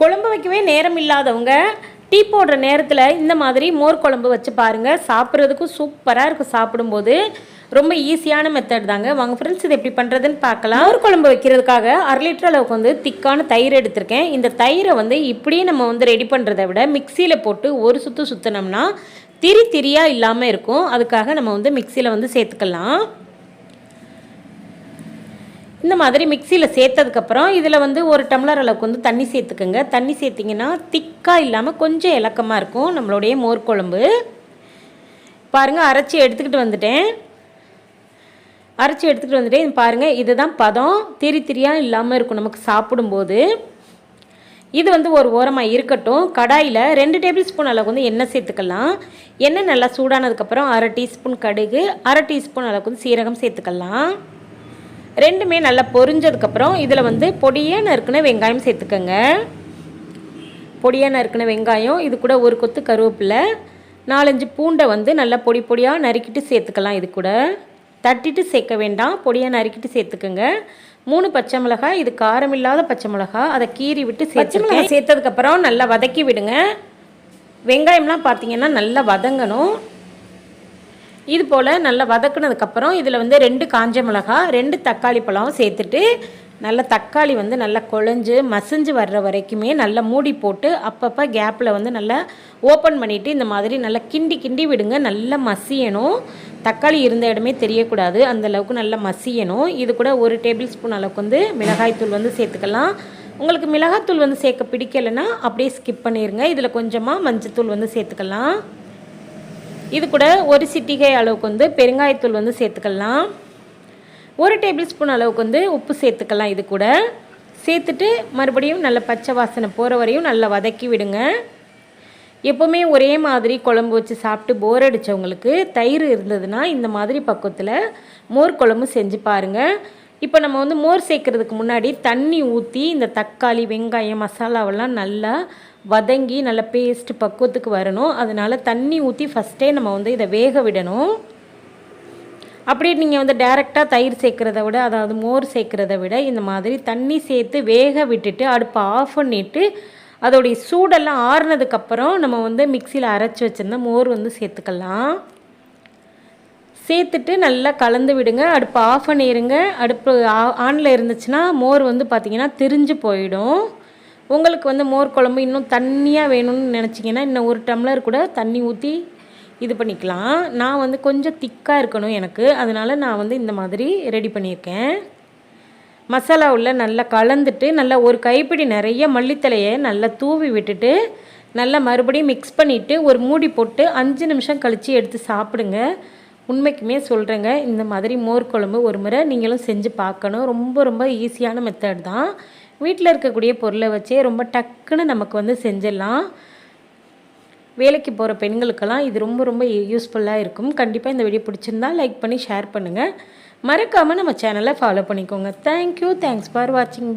குழம்பு வைக்கவே நேரம் இல்லாதவங்க டீ போடுற நேரத்தில் இந்த மாதிரி மோர் குழம்பு வச்சு பாருங்கள் சாப்பிட்றதுக்கும் சூப்பராக இருக்கும் சாப்பிடும்போது. ரொம்ப ஈஸியான மெத்தட் தாங்க. வாங்க ஃப்ரெண்ட்ஸ் இது எப்படி பண்ணுறதுன்னு பார்க்கலாம். மோர் குழம்பு வைக்கிறதுக்காக அரை லிட்டர் அளவுக்கு வந்து திக்கான தயிர் எடுத்திருக்கேன். இந்த தயிரை வந்து இப்படியே நம்ம வந்து ரெடி பண்ணுறதை விட மிக்சியில் போட்டு ஒரு சுற்று சுற்றினோம்னா திரி திரியாக இல்லாமல் இருக்கும். அதுக்காக நம்ம வந்து மிக்சியில் வந்து சேர்த்துக்கலாம். இந்த மாதிரி மிக்சியில் சேர்த்ததுக்கப்புறம் இதில் வந்து ஒரு டம்ளர் அளவுக்கு வந்து தண்ணி சேர்த்துக்குங்க. தண்ணி சேர்த்திங்கன்னா திக்காக இல்லாமல் கொஞ்சம் இலக்கமாக இருக்கும் நம்மளுடைய மோர் குழம்பு. பாருங்கள் அரைச்சி எடுத்துக்கிட்டு வந்துட்டேன். அரைச்சி எடுத்துக்கிட்டு வந்துட்டேன். பாருங்கள் இதுதான் பதம். திரி திரியாக இல்லாமல் இருக்கும் நமக்கு சாப்பிடும்போது. இது வந்து ஒரு ஓரமாக இருக்கட்டும். கடாயில் ரெண்டு டேபிள் ஸ்பூன் அளவுக்கு வந்து எண்ணெய் சேர்த்துக்கலாம். எண்ணெய் நல்லா சூடானதுக்கப்புறம் அரை டீஸ்பூன் கடுகு அரை டீஸ்பூன் அளவுக்கு வந்து சீரகம் சேர்த்துக்கலாம். ரெண்டுமே நல்லா பொரிஞ்சதுக்கப்புறம் இதில் வந்து பொடியாக நறுக்குன வெங்காயம் சேர்த்துக்கோங்க. பொடியாக நறுக்குன வெங்காயம் இது கூட ஒரு கொத்து கருவேப்பிலை நாலஞ்சு பூண்டை வந்து நல்லா பொடி பொடியாக நறுக்கிட்டு சேர்த்துக்கலாம் இது கூட. தட்டிட்டு சேர்க்க வேண்டாம் பொடியாக நறுக்கிட்டு சேர்த்துக்கோங்க. மூணு பச்சை மிளகாய் இது காரம் இல்லாத பச்சை மிளகாய் அதை கீறி விட்டு பச்சை மிளகாய் சேர்த்ததுக்கப்புறம் நல்லா வதக்கி விடுங்க. வெங்காயம்லாம் பார்த்தீங்கன்னா நல்லா வதங்கணும். இது போல் நல்லா வதக்குனதுக்கப்புறம் இதில் வந்து ரெண்டு காஞ்ச மிளகா ரெண்டு தக்காளி பழம் சேர்த்துட்டு நல்லா தக்காளி வந்து நல்லா குழஞ்சு மசிஞ்சு வர்ற வரைக்குமே நல்லா மூடி போட்டு அப்பப்போ கேப்பில் வந்து நல்லா ஓப்பன் பண்ணிவிட்டு இந்த மாதிரி நல்லா கிண்டி கிண்டி விடுங்க. நல்லா மசியணும். தக்காளி இருந்த இடமே தெரியக்கூடாது. அந்தளவுக்கு நல்லா மசியணும். இது கூட ஒரு டேபிள் ஸ்பூன் அளவுக்கு வந்து மிளகாய்த்தூள் வந்து சேர்த்துக்கலாம். உங்களுக்கு மிளகாத்தூள் வந்து சேர்க்க பிடிக்கலைன்னா அப்படியே ஸ்கிப் பண்ணிடுங்க இதில் கொஞ்சமாக மஞ்சத்தூள் வந்து சேர்த்துக்கலாம். இது கூட ஒரு சிட்டிகை அளவுக்கு வந்து பெருங்காயத்தூள் வந்து சேர்த்துக்கலாம். ஒரு டேபிள் ஸ்பூன் அளவுக்கு வந்து உப்பு சேர்த்துக்கலாம் இது கூட. சேர்த்துட்டு மறுபடியும் நல்ல பச்சை வாசனை போகிற வரையும் நல்லா வதக்கி விடுங்க. எப்போவுமே ஒரே மாதிரி குழம்பு வச்சு சாப்பிட்டு போர் அடித்தவங்களுக்கு தயிர் இருந்ததுன்னா இந்த மாதிரி பக்குவத்தில் மோர் குழம்பு செஞ்சு பாருங்கள் இப்போ நம்ம வந்து மோர் சேர்க்குறதுக்கு முன்னாடி தண்ணி ஊற்றி இந்த தக்காளி வெங்காயம் மசாலாவெல்லாம் நல்லா வதங்கி நல்ல பேஸ்ட் பக்குவத்துக்கு வரணும். அதனால் தண்ணி ஊற்றி ஃபஸ்ட்டே நம்ம வந்து இதை வேக விடணும். அப்படியே நீங்கள் வந்து டைரெக்டாக தயிர் சேர்க்குறத விட அதாவது மோர் சேர்க்குறத விட இந்த மாதிரி தண்ணி சேர்த்து வேக விட்டுட்டு அடுப்பை ஆஃப் பண்ணிவிட்டு அதோடைய சூடெல்லாம் ஆறுனதுக்கப்புறம் நம்ம வந்து மிக்சியில் அரைச்சி வச்சுருந்த மோர் வந்து சேர்த்துக்கலாம். சேர்த்துட்டு நல்லா கலந்து விடுங்க. அடுப்பு ஆஃப் பண்ணிடுங்க அடுப்பு ஆனில் இருந்துச்சுன்னா மோர் வந்து பார்த்திங்கன்னா திரிஞ்சு போயிடும். உங்களுக்கு வந்து மோர் குழம்பு இன்னும் தண்ணியாக வேணும்னு நினச்சிங்கன்னா இன்னும் ஒரு டம்ளர் கூட தண்ணி ஊற்றி இது பண்ணிக்கலாம். நான் வந்து கொஞ்சம் திக்காக இருக்கணும் எனக்கு. அதனால் நான் வந்து இந்த மாதிரி ரெடி பண்ணியிருக்கேன். மசாலா உள்ள நல்லா கலந்துட்டு நல்லா ஒரு கைப்பிடி நிறைய மல்லித்தலையை நல்லா தூவி விட்டுட்டு நல்லா மறுபடியும் மிக்ஸ் பண்ணிவிட்டு ஒரு மூடி போட்டு அஞ்சு நிமிஷம் கழித்து எடுத்து சாப்பிடுங்க. உண்மைக்குமே சொல்கிறேங்க இந்த மாதிரி மோர் குழம்பு ஒரு முறை நீங்களும் செஞ்சு பார்க்கணும். ரொம்ப ரொம்ப ஈஸியான மெத்தட் தான். வீட்டில் இருக்கக்கூடிய பொருளை வச்சே ரொம்ப டக்குன்னு நமக்கு வந்து செஞ்சிடலாம். வேலைக்கு போகிற பெண்களுக்கெல்லாம் இது ரொம்ப ரொம்ப யூஸ்ஃபுல்லாக இருக்கும். கண்டிப்பாக இந்த வீடியோ பிடிச்சிருந்தா லைக் பண்ணி ஷேர் பண்ணுங்கள் மறக்காமல் நம்ம சேனலை ஃபாலோ பண்ணிக்கோங்க. தேங்க்யூ தேங்க்ஸ் ஃபார் வாட்சிங் பா